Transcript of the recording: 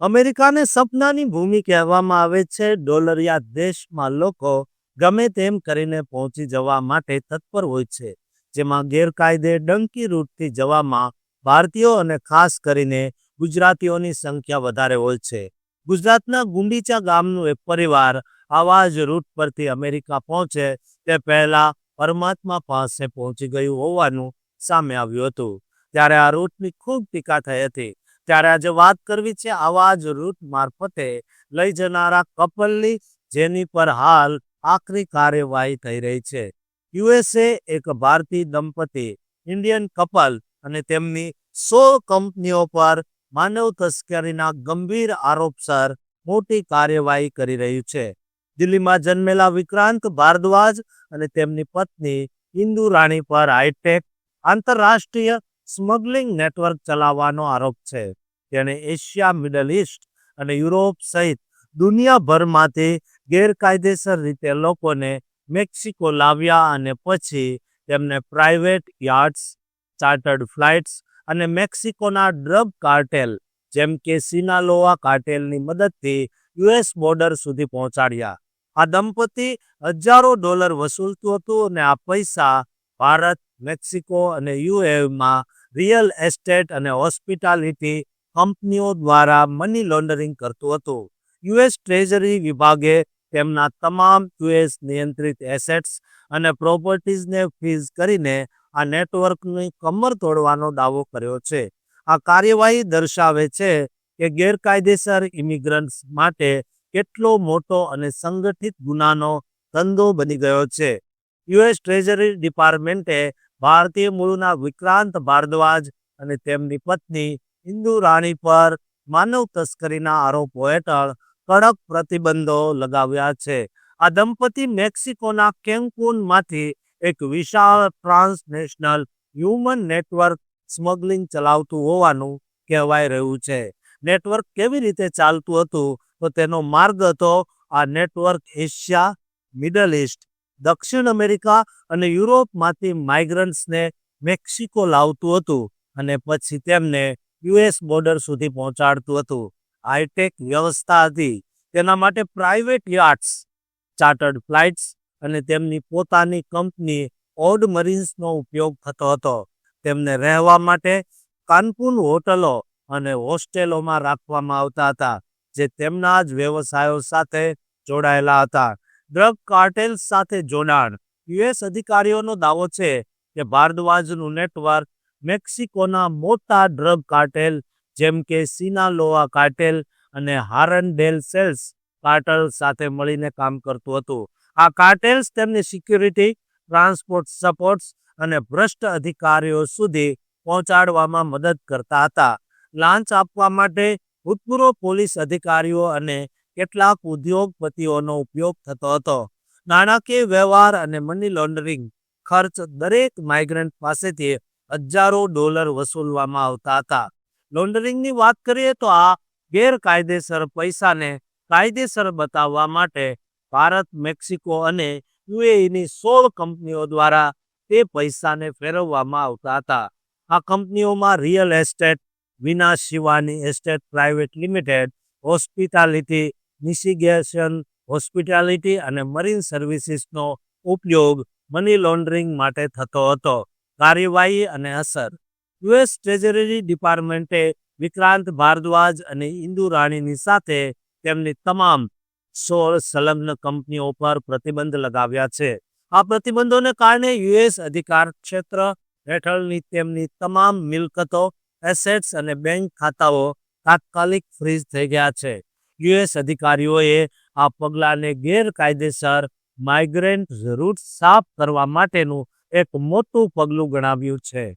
અમેરિકાને સપનાની ભૂમિ કહેવામાં આવે છે. ડોલરિયા દેશમાં લોકો ગમે તેમ કરીને પહોંચી જવા માટે તત્પર હોય છે, જેમાં ગેરકાયદે ડંકી રૂટથી જવામાં ભારતીયો અને ખાસ કરીને ગુજરાતીઓની સંખ્યા વધારે હોય છે. ગુજરાતના ગુંડીચા ગામનું એક પરિવાર આવા જ રૂટ પરથી અમેરિકા પહોંચે, તે પહેલા પરમાત્મા પાસે પહોંચી ગયું હોવાનું સામે આવ્યું હતું. ત્યારે આ રૂટની ખૂબ ટીકા થઈ હતી. ત્યારે આજે વાત કરવી છે આવા જ રૂટ મારફતે લઈ જનારા કપલની, જેની પર હાલ આખરી કાર્યવાહી થઈ રહી છે. યુએસએ એક ભારતીય દંપતી, ઇન્ડિયન કપલ અને તેમની સો કંપનીઓ પર માનવ તસ્કરીના ગંભીર આરોપસર મોટી કાર્યવાહી કરી રહ્યું છે. દિલ્હીમાં જન્મેલા વિક્રાંત ભારદ્વાજ અને તેમની પત્ની ઇન્દુ રાણી પર હાઈટેક આંતરરાષ્ટ્રીય સ્મગલિંગ નેટવર્ક ચલાવવાનો આરોપ છે. તેણે એશિયા, મિડલ ઇસ્ટ અને યુરોપ સહિત દુનિયાભરમાંથી ગેરકાયદેસર રીતે લોકોને મેક્સિકો લાવ્યા અને પછી તેમને પ્રાઇવેટ યાર્ડ્સ, ચાર્ટર્ડ ફ્લાઇટ્સ અને મેક્સિકોના ડ્રગ કાર્ટેલ જેમ કે સિનાલોવા કાર્ટેલની મદદથી યુએસ બોર્ડર સુધી પહોંચાડ્યા. આ દંપતી હજારો ડોલર વસૂલતું હતું અને આ પૈસા ભારત, મેક્સિકો અને યુએમાં રિયલ એસ્ટેટ અને હોસ્પિટાલિટી કંપનીઓ દ્વારા મની લોન્ડરિંગ કરતું હતું. યુએસ ટ્રેઝરી વિભાગે તેમના તમામ યુએસ નિયંત્રિત એસેટ્સ અને પ્રોપર્ટીઝને ફ્રીઝ કરીને આ નેટવર્કની કમર તોડવાનો દાવો કર્યો છે. આ કાર્યવાહી દર્શાવે છે કે ગેરકાયદેસર ઇમિગ્રન્ટ્સ માટે કેટલો મોટો અને સંગઠિત ગુનાનો ધંધો બની ગયો છે. યુએસ ટ્રેઝરી ડિપાર્ટમેન્ટે ભારતીય મૂળના વિક્રાંત ભારદ્વાજ અને તેમની પત્ની ઇન્દુ રાણી પર માનવ તસ્કરીના આરોપો હેઠળ કડક પ્રતિબંધો લગાવ્યા છે. આ દંપતી મેક્સિકોના કેન્કુનમાંથી એક વિશાળ ટ્રાન્સનેશનલ હ્યુમન નેટવર્ક સ્મગલિંગ ચલાવતું હોવાનું કહેવાય રહ્યું છે. નેટવર્ક કેવી રીતે ચાલતું હતું? તો તેનો માર્ગ હતો આ નેટવર્ક એશિયા, મિડલ ઇસ્ટ દક્ષિણ અમેરિકા અને યુરોપમાંથી માઇગ્રન્ટ્સને મેક્સિકો લાવતું હતું અને પછી તેમને યુએસ બોર્ડર સુધી પહોંચાડતું હતું. હાઈટેક વ્યવસ્થા હતી. તેના માટે પ્રાઇવેટ યાર્ડ્સ, ચાર્ટર્ડ ફ્લાઇટ્સ અને તેમની પોતાની કંપની ઓડ મરીન્સનો ઉપયોગ થતો હતો. તેમને રહેવા માટે કાનપુન હોટલો અને હોસ્ટેલોમાં રાખવામાં આવતા હતા, જે તેમના જ વ્યવસાયો સાથે જોડાયેલા હતા. ડ્રગ કાર્ટેલ્સ સાથે જોડાણ. યુએસ અધિકારીઓનો દાવો છે કે ભારદ્વાજનું નેટવર્ક મેક્સિકોના મોટા ડ્રગ કાર્ટેલ જેમ કે સિનાલોઆ કાર્ટેલ અને હારનડેલ સેલ્સ કાર્ટલ સાથે મળીને કામ કરતું હતું. આ કાર્ટેલ્સ તેમની સિક્યુરિટી, ટ્રાન્સપોર્ટ સપોર્ટ્સ અને ભ્રષ્ટ અધિકારીઓ સુધી પહોંચાડવામાં મદદ કરતા હતા. લાંચ આપવા માટે ભૂતપૂર્વ પોલીસ અધિકારીઓ અને કેટલાક ઉદ્યોગપતિઓનો ઉપયોગ થતો હતો. નાણાકીય વ્યવહાર અને મની લોન્ડરિંગ ખર્ચ દરેક માઇગ્રન્ટ પાસેથી હજારો ડોલર વસૂલવામાં આવતા હતા. લોન્ડરિંગની વાત કરીએ તો આ ગેરકાયદેસર પૈસાને કાયદેસર બતાવવા માટે ભારત, મેક્સિકો અને યુએઈની સોળ કંપનીઓ દ્વારા તે પૈસાને ફેરવવામાં આવતા હતા. આ કંપનીઓમાં real estate, Vina Shivani estate, private limited, hospitality નિશિગેશન hospitality અને મરીન સર્વિસીસનો ઉપયોગ મની લોન્ડરિંગ માટે થતો હતો. કાર્યવાહી અને અસર. યુએસ ટ્રેઝરી ડિપાર્ટમેન્ટે વિક્રાંત ભારદ્વાજ અને ઇન્દુ રાણીની સાથે તેમની તમામ સોળ સંલગ્ન કંપનીઓ પર પ્રતિબંધ લગાવ્યા છે. આ પ્રતિબંધોને કારણે યુએસ અધિકાર ક્ષેત્ર હેઠળની તેમની તમામ મિલકતો, એસેટ્સ અને બેંક ખાતાઓ તાત્કાલિક ફ્રીઝ થઈ ગયા છે. યુએસ અધિકારીઓએ આ પગલાંને ગેરકાયદેસર માઇગ્રેન્ટ રૂટ સાફ કરવા માટેનું એક મોટું પગલું ગણાવ્યું છે.